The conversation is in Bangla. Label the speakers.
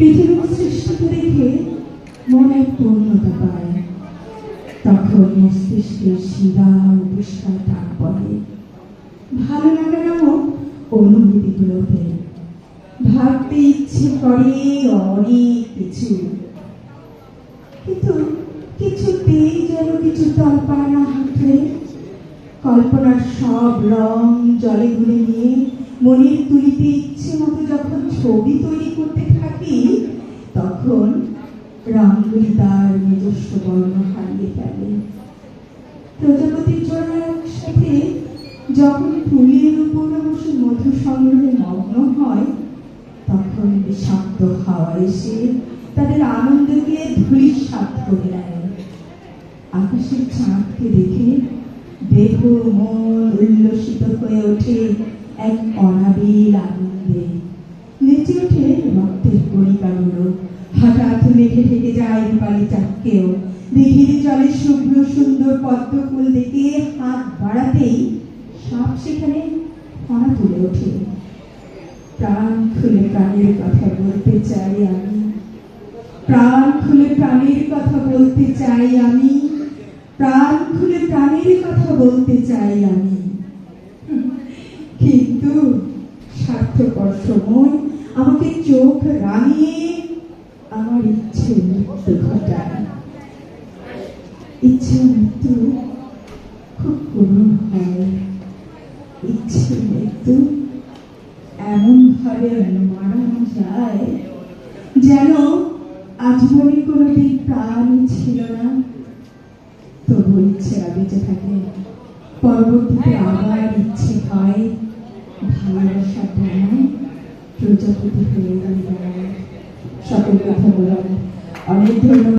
Speaker 1: পৃথিবীর সৃষ্টিকে দেখে মনে পূর্ণতা পায়। তখন মস্তিষ্কে শিরা পুষ্কার ডাক পড়ে ভালো লাগা নামক অনুভূতিগুলোতে ভাবতে ইচ্ছে করে অনেক কিছু। কিন্তু কিছুতেই যেন কিছু তলপা না হাঁটলে কল্পনার সব রং জলে গুলে নিয়ে মনের তুলিতে ইচ্ছে মতো যখন ছবি তৈরি তখন রঙগুলি তার নিজস্ব বর্ণ হারিয়ে ফেলে। প্রজাপতির জন্য একসাথে যখন ফুলের উপর বসে মধু সংগ্রহে মগ্ন হয়, তখন বিষাক্ত হাওয়া এসে তাদের আনন্দকে ধূলিসাৎ করে নেয়। আকাশের চাঁদকে দেখে দেহ মন উল্লসিত হয়ে ওঠে এক মেঘে ঢেকে যায় রূপালি চাঁদকেও। দিঘির জলে শুভ্র সুন্দর পদ্ম ফুল দেখে হাত বাড়াতেই সাপ সেখানে ফনা তুলে ওঠে। প্রাণ খুলে প্রাণের কথা বলতে চাই আমি। প্রাণ খুলে প্রাণের কথা বলতে চাই আমি। প্রাণ খুলে প্রাণের কথা বলতে চাই আমি। কিন্তু স্বার্থপর সময় আমাকে চোখ রাঙিয়ে আমার ইচ্ছে মৃত্যু ঘটায় ইচ্ছে মৃত্যু খুব করুণ হয় ইচ্ছে মৃত্যু এমন ভাবে মারা যায় যেন আজীবনে কোনোদিন প্রাণ ছিল না তবু ইচ্ছে বেঁচে থাকে পরবর্তীতে আবার ইচ্ছে হয় ভালোবাসা ডানায় প্রজাপতি হয়ে দাঁড়ায় সকল কথা বলার অনেক ধন্যবাদ